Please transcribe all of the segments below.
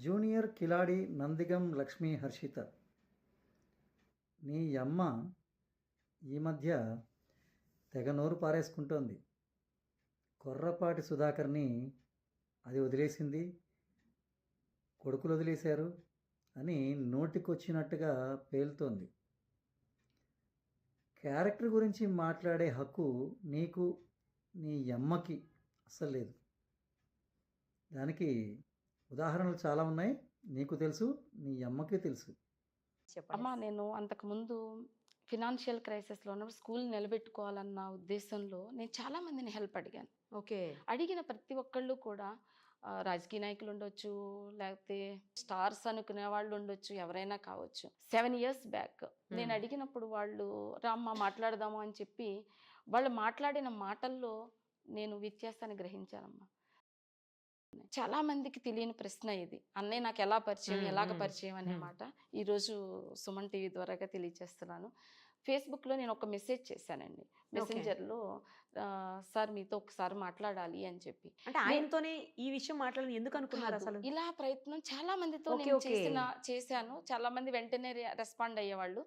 Junior కిలాడి నందిగం లక్ష్మీ హర్షిత. నీ అమ్మ ఈ మధ్య తెగ నోరు పారేసుకుంటోంది. కొర్రపాటి సుధాకర్ని అది వదిలేసింది. కొడుకులు వదిలేశారు అని నోటికొచ్చినట్టుగా పేలుతోంది. క్యారెక్టర్ గురించి మాట్లాడే హక్కు నీకు నీ అమ్మకి అస్సలు లేదు. దానికి ఉదాహరణలు చాలా ఉన్నాయి. నీకు తెలుసు నీ అమ్మకి తెలుసు. అమ్మ నేను అంతకుముందు ఫినాన్షియల్ క్రైసిస్లో ఉన్నప్పుడు స్కూల్ నిలబెట్టుకోవాలన్న ఉద్దేశంలో నేను చాలా మందిని హెల్ప్ అడిగాను. ఓకే. అడిగిన ప్రతి ఒక్కళ్ళు కూడా రాజకీయ నాయకులు ఉండొచ్చు లేకపోతే స్టార్స్ అనుకునే వాళ్ళు ఉండొచ్చు ఎవరైనా కావచ్చు. సెవెన్ ఇయర్స్ బ్యాక్ నేను. అడిగినప్పుడు వాళ్ళు రామ్మ మాట్లాడదాము అని చెప్పి వాళ్ళు మాట్లాడిన మాటల్లో నేను వ్యత్యాసాన్ని గ్రహించానమ్మా. చాలా మందికి తెలియని ప్రశ్న ఇది. అన్నయ్య నాకు ఎలా పరిచయం ఎలాగ పరిచయం అనే. మాట ఈరోజు సుమన్ టీవీ ద్వారాగా తెలియజేస్తున్నాను. ఫేస్బుక్లో నేను ఒక మెసేజ్ చేశానండి. మెసెంజర్లో సార్ మీతో ఒకసారి మాట్లాడాలి అని చెప్పి. అంటే ఆయనతోనే ఈ విషయం మాట్లాడాలని ఎందుకు అనుకున్నారు. అసలు? ఇలా ప్రయత్నం చాలా మందితో నేను. చేసిన చేశాను. చాలా మంది వెంటనే రెస్పాండ్ అయ్యేవాళ్ళు.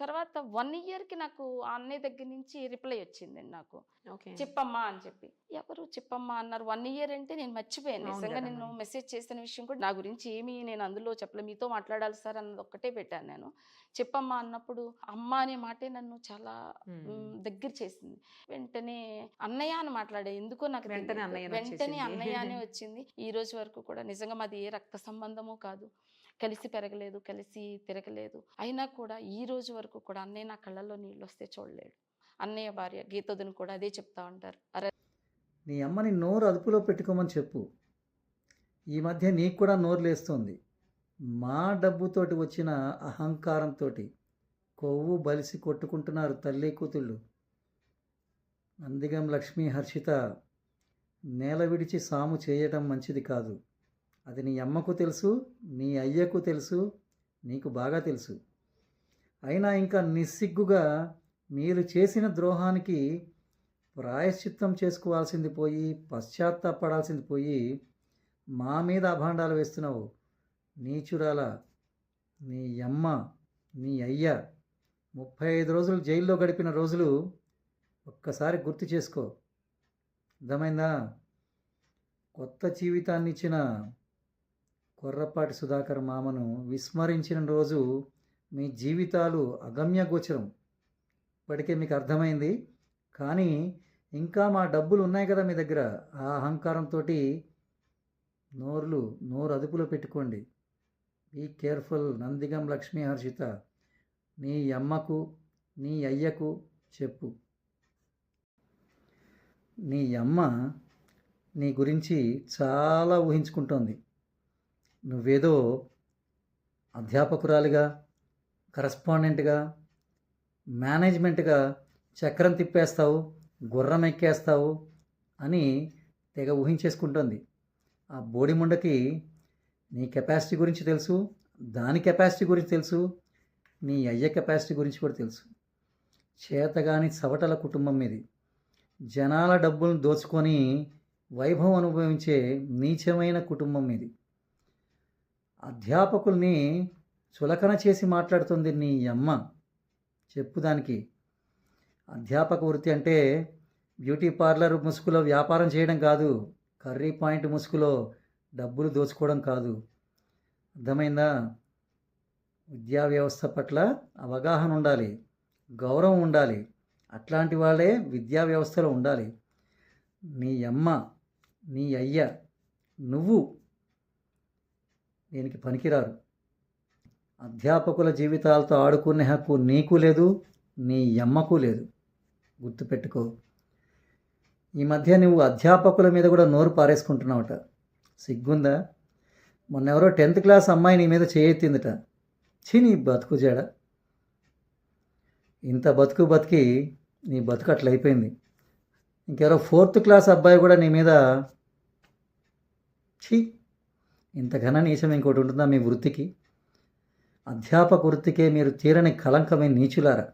తర్వాత వన్కి నాకు ఆ అన్నయ్య దగ్గర నుంచి రిప్లై వచ్చిందండి నాకు. ఓకే. చెప్పమ్మా అని చెప్పి. ఎవరు చెప్పమ్మా అన్నారు. వన్ ఇయర్ అంటే నేను మర్చిపోయాను. నిజంగా నేను. మెసేజ్ చేసిన విషయం కూడా నా గురించి ఏమీ నేను అందులో చెప్పలే మీతో మాట్లాడాలి సార్ అన్నది ఒక్కటే పెట్టాను నేను. చెప్పమ్మా అన్నప్పుడు అమ్మ అనే మాటే నన్ను చాలా దగ్గర చేసింది. వెంటనే అన్నయ్య అని మాట్లాడే ఎందుకో నాకు వెంటనే. అన్నయ్య అనే వచ్చింది. ఈ రోజు వరకు కూడా నిజంగా మాది ఏ రక్త సంబంధమో కాదు. కలిసి పెరగలేదు కలిసి తిరగలేదు. అయినా కూడా ఈ రోజు వరకు కూడా అన్నయ్య నా కళ్ళల్లో నీళ్ళు వస్తే చూడలేడు. అన్నయ్య భార్య గీతోదని కూడా అదే చెప్తా ఉంటారు. అరే నీ అమ్మని నోరు అదుపులో పెట్టుకోమని చెప్పు. ఈ మధ్య నీకు కూడా నోరు లేస్తుంది. మా డబ్బుతోటి వచ్చిన అహంకారంతో కొవ్వు బలిసి కొట్టుకుంటున్నారు తల్లి కూతుళ్ళు. నందిగం లక్ష్మీ హర్షిత నేల విడిచి సాము చేయటం మంచిది కాదు. అది నీ అమ్మకు తెలుసు నీ అయ్యకు తెలుసు నీకు బాగా తెలుసు. అయినా ఇంకా నిస్సిగ్గుగా మీరు చేసిన ద్రోహానికి ప్రాయశ్చిత్తం చేసుకోవాల్సింది పోయి పశ్చాత్తాపడాల్సింది పోయి మా మీద అభాండాలు వేస్తున్నావు. నీచురాల నీ అమ్మ నీ అయ్య ముప్పై ఐదు రోజులు జైల్లో గడిపిన రోజులు ఒక్కసారి గుర్తు చేసుకో. అర్థమైందా? కొత్త జీవితాన్ని ఇచ్చిన కొర్రపాటి సుధాకర్ మామను విస్మరించిన రోజు మీ జీవితాలు అగమ్య గోచరం. ఇప్పటికే మీకు అర్థమైంది. కానీ ఇంకా మా డబ్బులు ఉన్నాయి కదా మీ దగ్గర. ఆ అహంకారంతో నోర్లు నోరు అదుపులో పెట్టుకోండి. Be careful Nandigam Lakshmi Harshitha. నీ అమ్మకు నీ అయ్యకు చెప్పు. నీ అమ్మ నీ గురించి చాలా ఊహించుకుంటోంది. నువ్వేదో అధ్యాపకురాలిగా కరస్పాండెంట్గా మేనేజ్మెంట్గా చక్రం తిప్పేస్తావు గుర్రం ఎక్కేస్తావు అని తెగ ఊహించేసుకుంటుంది. ఆ బోడిముండకి నీ కెపాసిటీ గురించి తెలుసు దాని కెపాసిటీ గురించి తెలుసు నీ అయ్య కెపాసిటీ గురించి కూడా తెలుసు. చేతగాని సవటల కుటుంబం ఇది జనాల డబ్బులను దోచుకొని వైభవం అనుభవించే నీచమైన కుటుంబం ఇది అధ్యాపకుల్ని చులకన చేసి మాట్లాడుతుంది నీ అమ్మ. చెప్పు దానికి. అధ్యాపక వృత్తి అంటే బ్యూటీ పార్లర్ ముసుగులో వ్యాపారం చేయడం కాదు కర్రీ పాయింట్ ముసుగులో డబ్బులు దోచుకోవడం కాదు. అర్థమైందా? విద్యా వ్యవస్థ పట్ల అవగాహన ఉండాలి గౌరవం ఉండాలి అట్లాంటి వాళ్ళే విద్యా వ్యవస్థలో ఉండాలి. నీ అమ్మ నీ అయ్య నువ్వు దీనికి పనికిరారు. అధ్యాపకుల జీవితాలతో ఆడుకునే హక్కు నీకు లేదు నీ అమ్మకు లేదు. గుర్తుపెట్టుకో. ఈ మధ్య నువ్వు అధ్యాపకుల మీద కూడా నోరు పారేసుకుంటున్నావట. సిగ్గుందా? మొన్న ఎవరో టెన్త్ క్లాస్ అమ్మాయి నీ మీద చేయెత్తిందిట ఛీ నీ బతుకు జడ. ఇంత బతుకు బతికి నీ బతుకు అట్లయిపోయింది ఇంకెవరో ఫోర్త్ క్లాస్ అబ్బాయి కూడా నీ మీద ఛీ ఇంత ఘన నీచం ఇంకోటి ఉంటుందా మీ వృత్తికి? అధ్యాపక వృత్తికే మీరు తీరని కలంకమే నీచులారా?